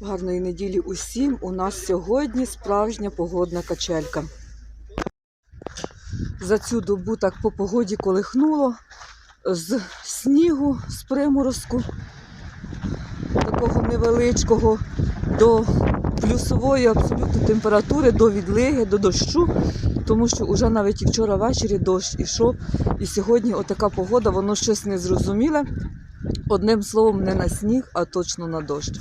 Гарної неділі усім. У нас сьогодні справжня погодна качелька. За цю добу так по погоді колихнуло з снігу, з приморозку, такого невеличкого, до плюсової абсолютно температури, до відлиги, до дощу, тому що вже навіть і вчора ввечері дощ ішов, і сьогодні отака погода, воно щось незрозуміле. Одним словом, не на сніг, а точно на дощ.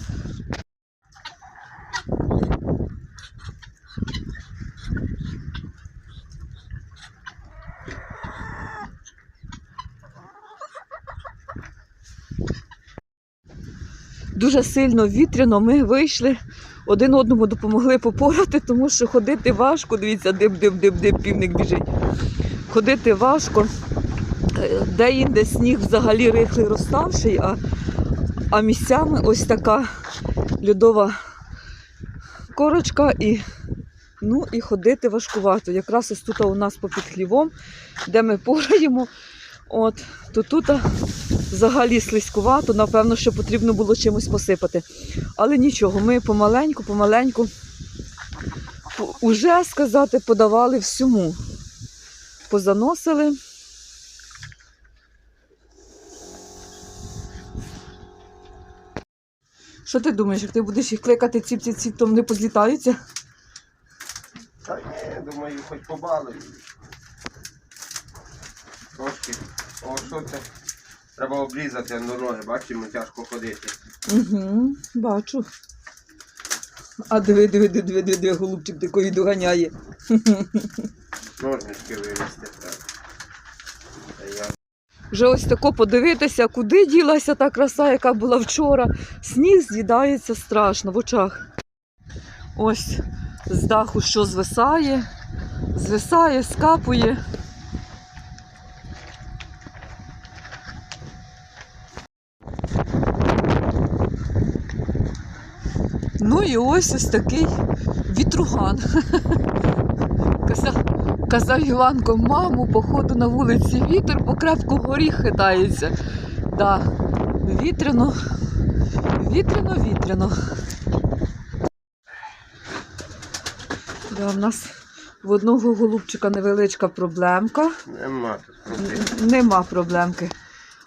Дуже сильно вітряно ми вийшли, один одному допомогли попорати, тому що ходити важко. Дивіться, дим, дим, дим, дим, півник біжить. Ходити важко. Е, Де-інде сніг взагалі рихлий розставший, а, а місцями ось така льодова корочка і, ну, і ходити важкувато. Якраз ось тут у нас попід хлівом, де ми пораємо. От, то тут взагалі слизькувато, напевно, що потрібно було чимось посипати. Але нічого, ми помаленьку, помаленьку по- уже сказати подавали всьому. Позаносили. Що ти думаєш, як ти будеш їх кликати ціп ці ці то вони позлітаються? Та ні, думаю, хоч побалую. Трошки. О, що це? Треба обрізати на ноги, бачимо, тяжко ходити. Угу, бачу. А диви, диви, диви, диви, диви, голубчик такої доганяє. Ножнички вивезти треба. Вже ось тако подивитися, куди ділася та краса, яка була вчора. Сніг з'їдається страшно в очах. Ось з даху що звисає, звисає, скапує. Ну і ось ось такий вітруган. Казав, казав Іванко, маму, походу на вулиці вітер, бо крепко горіх хитається. Да, вітряно, вітряно, вітряно. Да, в нас в одного голубчика невеличка проблемка. нема тут проблем. Нема проблемки.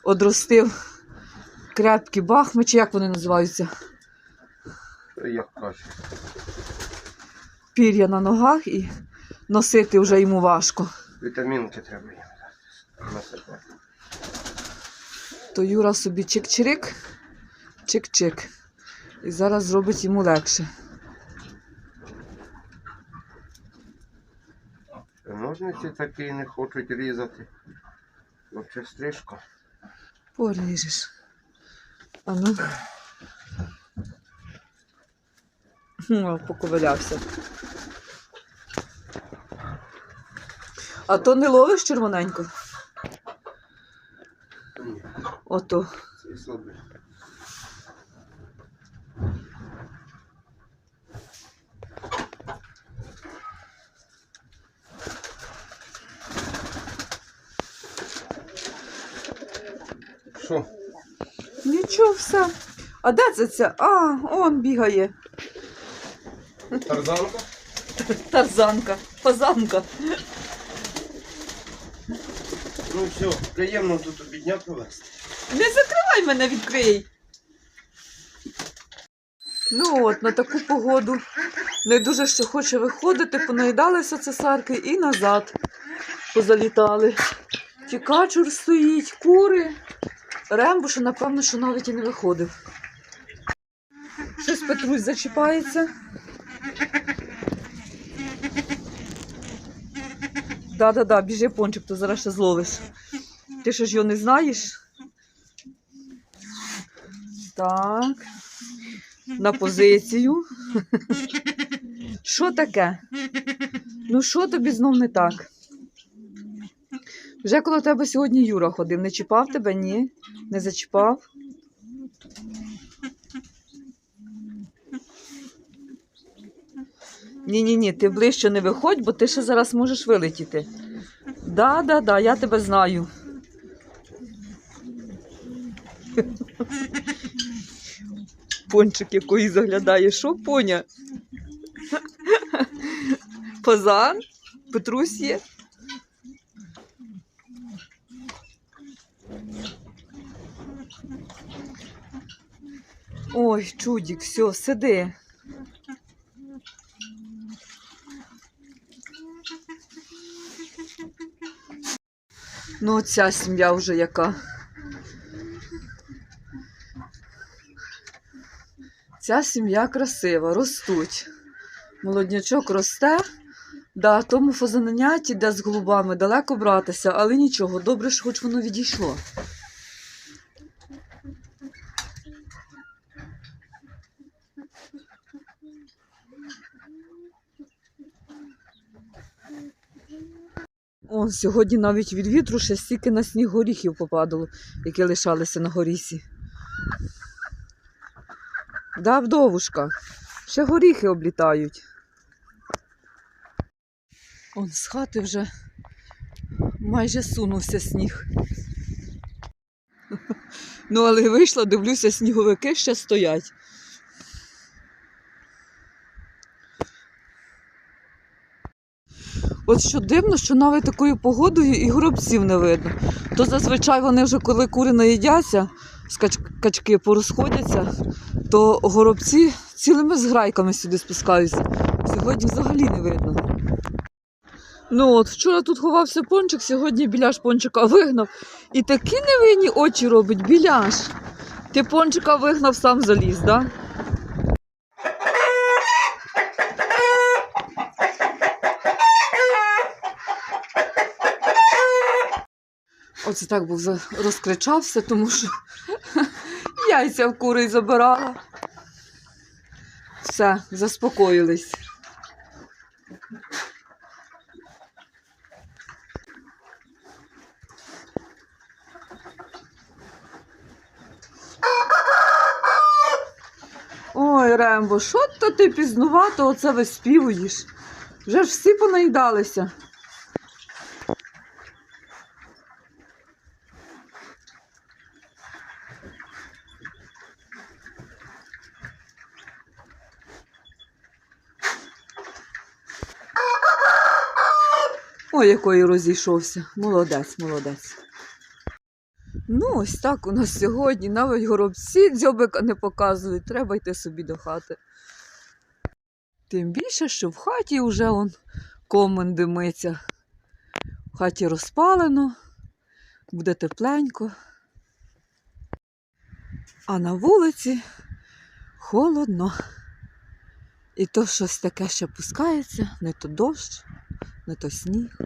Одростив крепкі бахми, чи як вони називаються? Як кажуть. Пір'я на ногах і носити вже йому важко. Вітамінки треба їм насипати. То Юра собі чик-чирик, чик-чик. І зараз зробить йому легше. Ножниці такі не хочуть різати. Лучше стрижка. Поріжеш. А ну. О, поковилявся. А то не ловиш червоненько? Ні, Ото. це слабе. Що? Нічого, все. А де це це? А, он бігає. Тарзанка? Тарзанка, фазанка. Ну все, приємно тут обідня провести. Не закривай мене, відкрий. Ну от, на таку погоду не дуже ще хоче виходити, понаїдалися цесарки і назад позалітали. Ті качур стоїть, кури. Рембо, що напевно, що навіть і не виходив. Щось Петрусь зачіпається. Да-да-да, біжи пончик, то зараз ще зловиш. Ти що ж його не знаєш? Так. На позицію. Що таке? Ну, що тобі знов не так? Вже коло тебе сьогодні Юра ходив. Не чіпав тебе? Ні. Не зачіпав. Ні-ні ні, ти ближче не виходь, бо ти ще зараз можеш вилетіти. Да, да, да, я тебе знаю. Пончик якої заглядає. Що поня? Фазан? Петрусь є? Ой, чудік, все, сиди. Ну, ця сім'я вже яка. Ця сім'я красива, ростуть. Молоднячок росте. Да, тому фазаненяті, де з голубами, далеко братися, але нічого, добре, що хоч воно відійшло. О, сьогодні навіть від вітру ще стільки на сніг горіхів попадало, які лишалися на горісі. Да, вдовушка. Ще горіхи облітають. Он з хати вже майже сунувся сніг. Ну, але вийшла, дивлюся, сніговики ще стоять. От що дивно, що навіть такою погодою і горобців не видно. То зазвичай вони вже коли кури наїдяться, качки порозходяться, то горобці цілими зграйками сюди спускаються. Сьогодні взагалі не видно. Ну от, вчора тут ховався пончик, сьогодні біляш пончика вигнав. І такі невинні очі робить біляш. Ти пончика вигнав, сам заліз, так? Да? Оце так був розкричався, тому що яйця в кури забирала. Все, заспокоїлись. Ой, Рембо, що то ти пізнувато оце виспівуєш? Вже ж всі понаїдалися. Ой, який розійшовся. Молодець, молодець. Ну, ось так у нас сьогодні. Навіть горобці дзьобика не показують. Треба йти собі до хати. Тим більше, що в хаті вже он комен димиться. В хаті розпалено, буде тепленько. А на вулиці холодно. І то щось таке ще пускається, не то дощ, не то сніг.